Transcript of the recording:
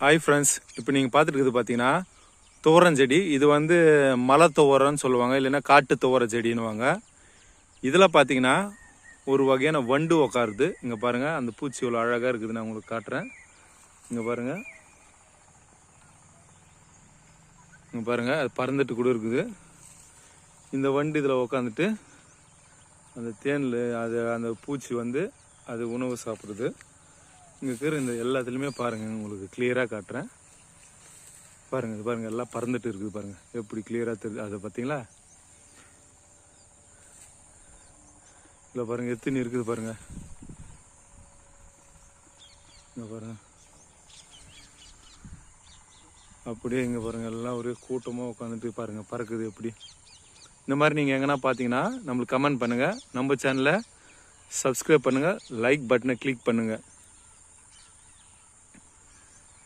Hi friends இப்போ நீங்கள் பார்த்துட்டு பார்த்தீங்கன்னா துவரம் செடி. இது வந்து மலை துவரம்னு சொல்லுவாங்க. இல்லைன்னா காட்டு துவர செடின்னுவாங்க. இதில் பார்த்தீங்கன்னா ஒரு வகையான வண்டு உக்காருது. இங்கே பாருங்கள் அந்த பூச்சி இவ்வளோ அழகாக இருக்குது. நான் உங்களுக்கு காட்டுறேன். இங்கே பாருங்கள் இங்கே பாருங்கள் அது பறந்துட்டு கூட இருக்குது. இந்த வண்டு இதில் உக்காந்துட்டு அந்த தேனில் அது அந்த பூச்சி வந்து அது உணவு சாப்பிடுது. இங்கே இருக்கிற இந்த எல்லாத்துலேயுமே பாருங்கள் உங்களுக்கு கிளியராக காட்டுறேன். பாருங்கள் இது பாருங்கள் எல்லாம் பறந்துட்டு இருக்குது பாருங்கள் எப்படி கிளியராக தெரியுது? அதை பார்த்தீங்களா? இல்லை பாருங்கள் எத்தனை இருக்குது பாருங்கள் இங்கே பாருங்கள் அப்படியே இங்கே பாருங்கள் எல்லாம் ஒரே கூட்டமாக உட்காந்துட்டு பாருங்கள் பறக்குது எப்படி. இந்த மாதிரி நீங்கள் எங்கன்னா பார்த்தீங்கன்னா நம்மளுக்கு கமெண்ட் பண்ணுங்கள் நம்ம சேனலை சப்ஸ்கிரைப் பண்ணுங்கள் லைக் பட்டனை கிளிக் பண்ணுங்கள்